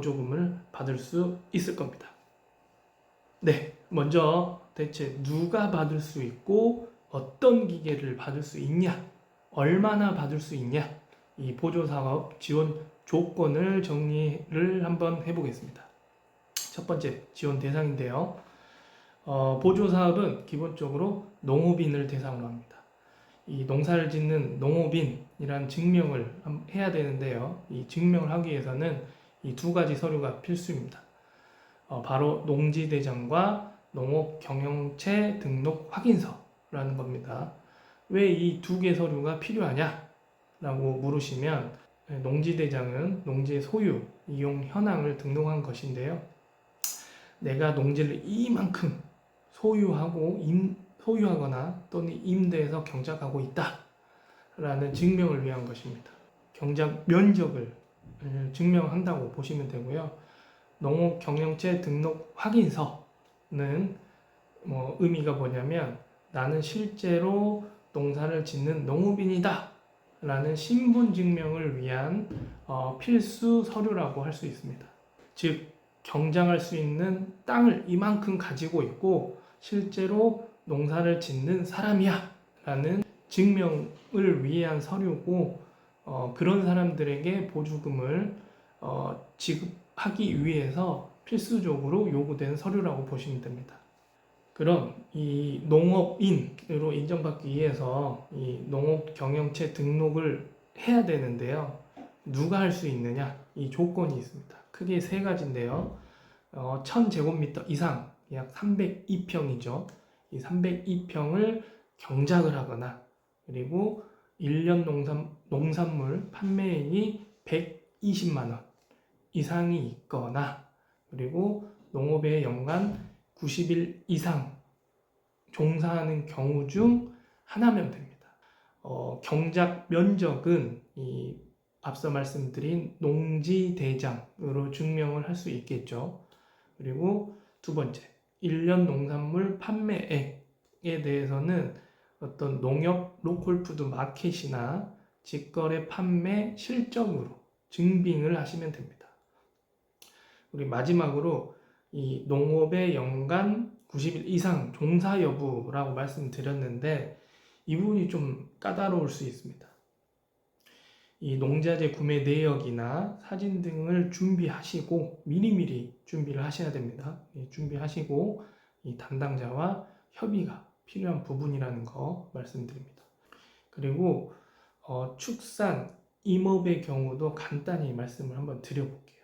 보조금을 받을 수 있을 겁니다. 네, 먼저 대체 누가 받을 수 있고 어떤 기계를 받을 수 있냐, 얼마나 받을 수 있냐, 이 보조사업 지원 조건을 정리를 한번 해보겠습니다. 첫 번째 지원 대상인데요. 어, 보조사업은 기본적으로 농업인을 대상으로 합니다. 이 농사를 짓는 농업인이란 증명을 함- 해야 되는데요. 이 증명을 하기 위해서는 이 두 가지 서류가 필수입니다. 어, 바로 농지대장과 농업경영체 등록 확인서라는 겁니다. 왜 이 두 개 서류가 필요하냐? 라고 물으시면 네, 농지대장은 농지의 소유, 이용 현황을 등록한 것인데요. 내가 농지를 이만큼 소유하고 임, 소유하거나 또는 임대해서 경작하고 있다 라는 증명을 위한 것입니다. 경작 면적을 음, 증명한다고 보시면 되고요. 농업 경영체 등록 확인서는 뭐 의미가 뭐냐면 나는 실제로 농사를 짓는 농업인이다 라는 신분 증명을 위한 어, 필수 서류라고 할 수 있습니다. 즉 경작할 수 있는 땅을 이만큼 가지고 있고 실제로 농사를 짓는 사람이야 라는 증명을 위한 서류고 어, 그런 사람들에게 보조금을 어, 지급하기 위해서 필수적으로 요구되는 서류라고 보시면 됩니다. 그럼 이 농업인으로 인정받기 위해서 이 농업 경영체 등록을 해야 되는데요. 누가 할 수 있느냐? 이 조건이 있습니다. 크게 세 가지인데요. 어, 1000제곱미터 이상, 약 302평이죠. 이 302평을 경작을 하거나 그리고 1년 농산, 농산물 판매액이 120만 원 이상이 있거나 그리고 농업에 연간 90일 이상 종사하는 경우 중 하나면 됩니다. 어, 경작 면적은 이 앞서 말씀드린 농지 대장으로 증명을 할 수 있겠죠. 그리고 두 번째, 1년 농산물 판매액에 대해서는 어떤 농협 로컬푸드 마켓이나 직거래 판매 실적으로 증빙을 하시면 됩니다. 우리 마지막으로 이 농업의 연간 90일 이상 종사 여부라고 말씀드렸는데 이 부분이 좀 까다로울 수 있습니다. 이 농자재 구매 내역이나 사진 등을 준비하시고 미리미리 준비를 하셔야 됩니다. 예, 준비하시고 이 담당자와 협의가 필요한 부분이라는 거 말씀드립니다. 그리고 어, 축산 임업의 경우도 간단히 말씀을 한번 드려볼게요.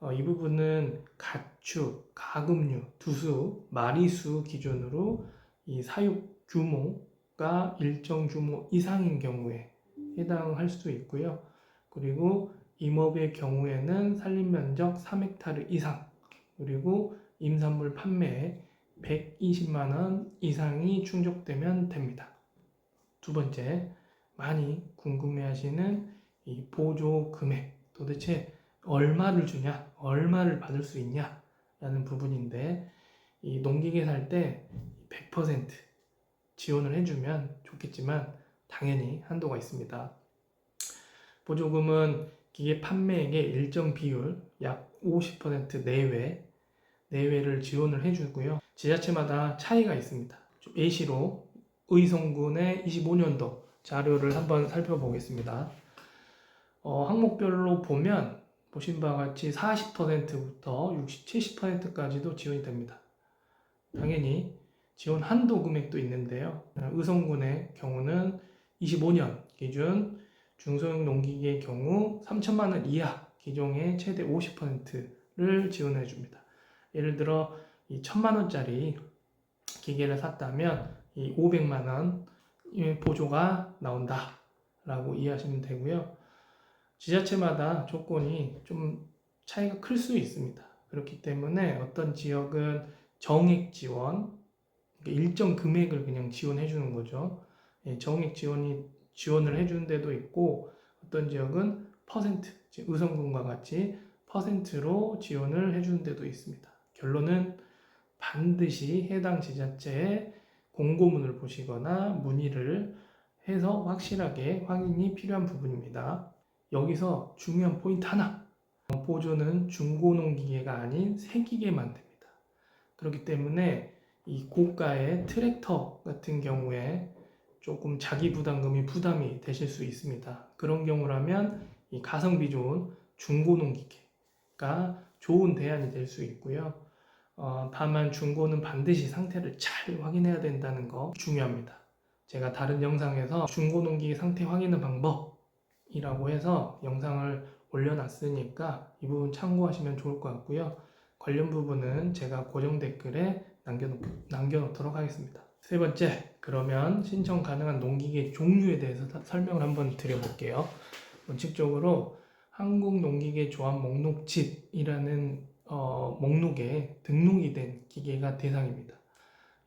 어, 이 부분은 가축, 가금류, 두수, 마리수 기준으로 이 사육 규모가 일정 규모 이상인 경우에 해당할 수 있고요. 그리고 임업의 경우에는 산림 면적 3헥타르 이상, 그리고 임산물 판매에 120만 원 이상이 충족되면 됩니다. 두 번째, 많이 궁금해하시는 이 보조 금액 도대체 얼마를 주냐, 얼마를 받을 수 있냐라는 부분인데 이 농기계 살 때 100% 지원을 해주면 좋겠지만 당연히 한도가 있습니다. 보조금은 기계 판매액의 일정 비율 약 50% 내외 내외를 지원을 해주고요. 지자체마다 차이가 있습니다. 좀 예시로 의성군의 25년도 자료를 한번 살펴보겠습니다. 어, 항목별로 보면 보신 바와 같이 40%부터 60, 70%까지도 지원이 됩니다. 당연히 지원 한도 금액도 있는데요. 의성군의 경우는 25년 기준 중소형 농기계의 경우 3천만 원 이하 기종의 최대 50%를 지원해 줍니다. 예를 들어 이 천만 원짜리 기계를 샀다면 이 500만 원 보조가 나온다라고 이해하시면 되고요. 지자체마다 조건이 좀 차이가 클 수 있습니다. 그렇기 때문에 어떤 지역은 정액 지원, 그러니까 일정 금액을 그냥 지원해 주는 거죠. 예, 정액 지원이 지원을 해 주는 데도 있고 어떤 지역은 퍼센트, 의성군과 같이 퍼센트로 지원을 해 주는 데도 있습니다. 결론은 반드시 해당 지자체에 공고문을 보시거나 문의를 해서 확실하게 확인이 필요한 부분입니다. 여기서 중요한 포인트 하나. 보조는 중고농 기계가 아닌 새 기계만 됩니다. 그렇기 때문에 이 고가의 트랙터 같은 경우에 조금 자기 부담금이 부담이 되실 수 있습니다. 그런 경우라면 이 가성비 좋은 중고농 기계가 좋은 대안이 될 수 있고요. 어, 다만 중고는 반드시 상태를 잘 확인해야 된다는 거 중요합니다. 제가 다른 영상에서 중고 농 기계 상태 확인의 방법이라고 해서 영상을 올려놨으니까 이 부분 참고하시면 좋을 것 같고요. 관련 부분은 제가 고정 댓글에 남겨놓, 남겨놓도록 하겠습니다. 세 번째, 그러면 신청 가능한 농기계 종류에 대해서 다- 설명을 한번 드려볼게요. 원칙적으로 한국농기계 조합 목록집이라는 어, 목록에 등록이 된 기계가 대상입니다.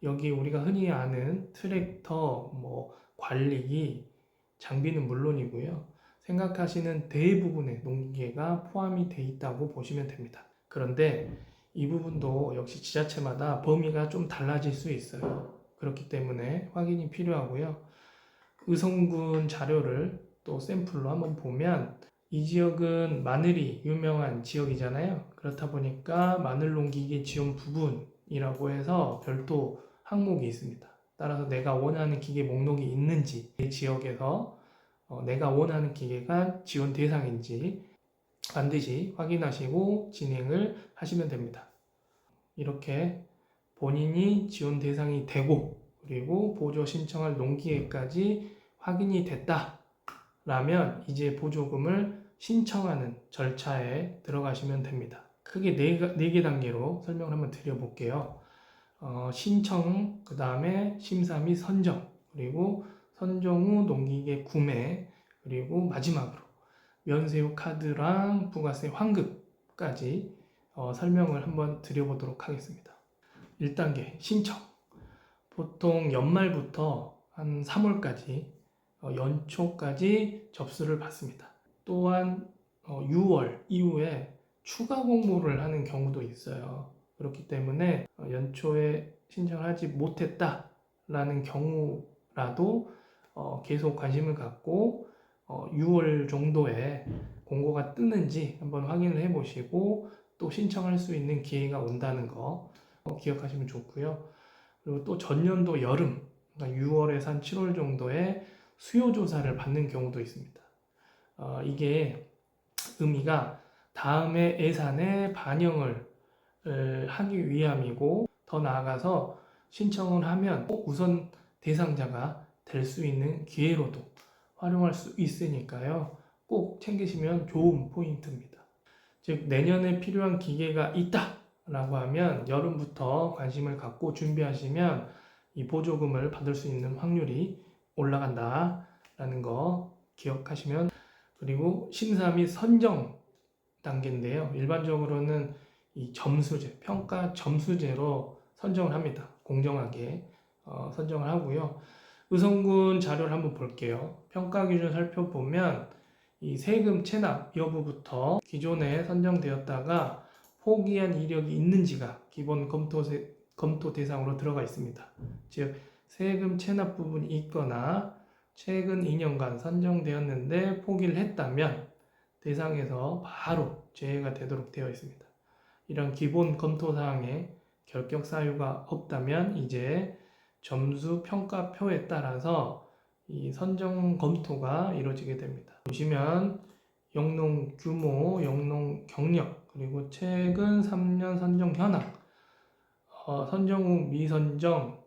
여기 우리가 흔히 아는 트랙터, 뭐 관리기, 장비는 물론이고요. 생각하시는 대부분의 농기계가 포함이 돼 있다고 보시면 됩니다. 그런데 이 부분도 역시 지자체마다 범위가 좀 달라질 수 있어요. 그렇기 때문에 확인이 필요하고요. 의성군 자료를 또 샘플로 한번 보면 이 지역은 마늘이 유명한 지역이잖아요. 그렇다 보니까 마늘 농기계 지원 부분이라고 해서 별도 항목이 있습니다. 따라서 내가 원하는 기계 목록이 있는지 이 지역에서 어, 내가 원하는 기계가 지원 대상인지 반드시 확인하시고 진행을 하시면 됩니다. 이렇게 본인이 지원 대상이 되고 그리고 보조 신청할 농기계까지 확인이 됐다 라면 이제 보조금을 신청하는 절차에 들어가시면 됩니다. 크게 네, 가- 네개 단계로 설명을 한번 드려볼게요. 어, 신청, 그 다음에 심사 및 선정, 그리고 선정 후 농기계 구매, 그리고 마지막으로 면세유 카드랑 부가세 환급까지 어, 설명을 한번 드려보도록 하겠습니다. 1단계 신청. 보통 연말부터 한 3월까지 어, 연초까지 접수를 받습니다. 또한 어, 6월 이후에 추가 공모를 하는 경우도 있어요. 그렇기 때문에 어, 연초에 신청을 하지 못했다라는 경우라도 어, 계속 관심을 갖고 어, 6월 정도에 공고가 뜨는지 한번 확인을 해 보시고 또 신청할 수 있는 기회가 온다는 거 어, 기억하시면 좋고요. 그리고 또 전년도 여름, 그러니까 6월에서 한 7월 정도에 수요 조사를 받는 경우도 있습니다. 어, 이게 의미가 다음에 예산에 반영을 을 하기 위함이고 더 나아가서 신청을 하면 꼭 우선 대상자가 될 수 있는 기회로도 활용할 수 있으니까요. 꼭 챙기시면 좋은 포인트입니다. 즉 내년에 필요한 기계가 있다 라고 하면 여름부터 관심을 갖고 준비하시면 이 보조금을 받을 수 있는 확률이 올라간다 라는 거 기억하시면 그리고 심사 및 선정 단계인데요. 일반적으로는 이 점수제, 평가 점수제로 선정을 합니다. 공정하게 어, 선정을 하고요. 의성군 자료를 한번 볼게요. 평가 기준 살펴보면 이 세금 체납 여부부터 기존에 선정되었다가 포기한 이력이 있는지가 기본 검토, 검토 대상으로 들어가 있습니다. 즉 세금 체납 부분이 있거나 최근 2년간 선정되었는데 포기를 했다면 대상에서 바로 제외가 되도록 되어 있습니다. 이런 기본 검토 사항에 결격 사유가 없다면 이제 점수 평가표에 따라서 이 선정 검토가 이루어지게 됩니다. 보시면 영농 규모, 영농 경력, 그리고 최근 3년 선정 현황, 어, 선정 후 미선정,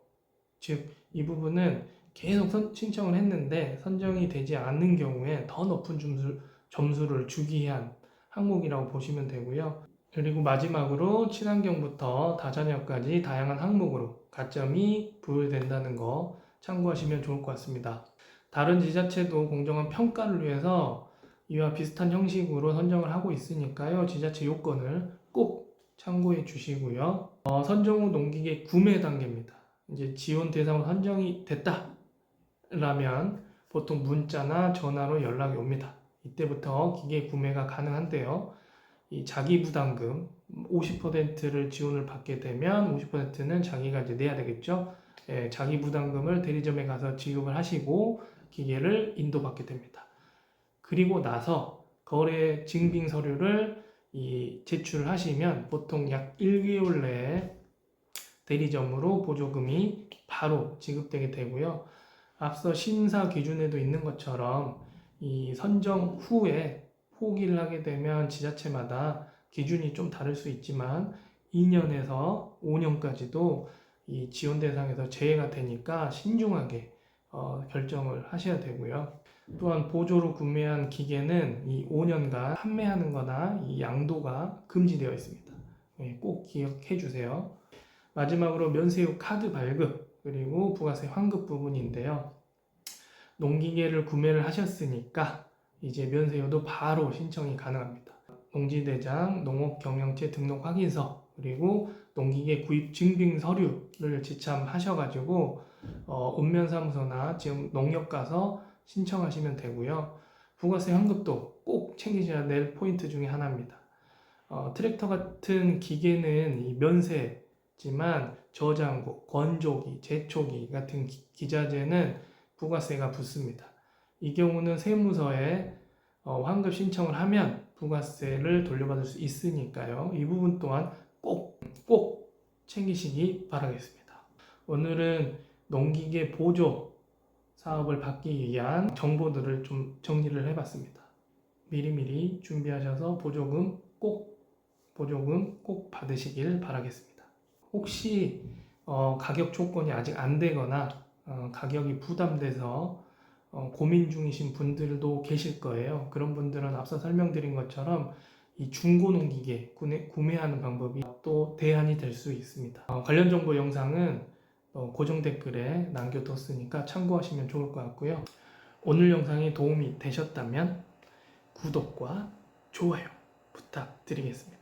즉 이 부분은 계속 선- 신청을 했는데 선정이 되지 않는 경우에 더 높은 점수, 점수를 주기 위한 항목이라고 보시면 되고요. 그리고 마지막으로 친환경부터 다자녀까지 다양한 항목으로 가점이 부여된다는 거 참고하시면 좋을 것 같습니다. 다른 지자체도 공정한 평가를 위해서 이와 비슷한 형식으로 선정을 하고 있으니까요. 지자체 요건을 꼭 참고해 주시고요. 어, 선정 후 농기계 구매 단계입니다. 이제 지원 대상으로 선정이 됐다 라면 보통 문자나 전화로 연락이 옵니다. 이때부터 기계 구매가 가능한데요. 이 자기 부담금 50%를 지원을 받게 되면 50%는 자기가 이제 내야 되겠죠. 예, 자기 부담금을 대리점에 가서 지급을 하시고 기계를 인도받게 됩니다. 그리고 나서 거래 증빙 서류를 이 제출을 하시면 보통 약 1개월 내에 대리점으로 보조금이 바로 지급되게 되고요. 앞서 심사 기준에도 있는 것처럼 이 선정 후에 포기를 하게 되면 지자체마다 기준이 좀 다를 수 있지만 2년에서 5년까지도 이 지원 대상에서 제외가 되니까 신중하게 어, 결정을 하셔야 되고요. 또한 보조로 구매한 기계는 이 5년간 판매하는 거나 이 양도가 금지되어 있습니다. 예, 꼭 기억해 주세요. 마지막으로 면세유 카드 발급 그리고 부가세 환급 부분인데요. 농기계를 구매를 하셨으니까 이제 면세유도 바로 신청이 가능합니다. 농지대장, 농업경영체 등록 확인서 그리고 농기계 구입 증빙 서류를 지참하셔가지고 어, 읍면사무소나 지금 농협 가서 신청하시면 되고요. 부가세 환급도 꼭 챙기셔야 될 포인트 중에 하나입니다. 어, 트랙터 같은 기계는 이 면세지만 저장고, 건조기, 제초기 같은 기, 기자재는 부가세가 붙습니다. 이 경우는 세무서에 어, 환급 신청을 하면 부가세를 돌려받을 수 있으니까요. 이 부분 또한 꼭, 꼭 챙기시기 바라겠습니다. 오늘은 농기계 보조 사업을 받기 위한 정보들을 좀 정리를 해봤습니다. 미리미리 준비하셔서 보조금 꼭, 보조금 꼭 받으시길 바라겠습니다. 혹시 어, 가격 조건이 아직 안 되거나 어, 가격이 부담돼서 어, 고민 중이신 분들도 계실 거예요. 그런 분들은 앞서 설명드린 것처럼 이 중고 농기계 구매, 구매 하는 방법이 또 대안이 될 수 있습니다. 어, 관련 정보 영상은 어, 고정 댓글에 남겨뒀으니까 참고하시면 좋을 것 같고요. 오늘 영상이 도움이 되셨다면 구독과 좋아요 부탁드리겠습니다.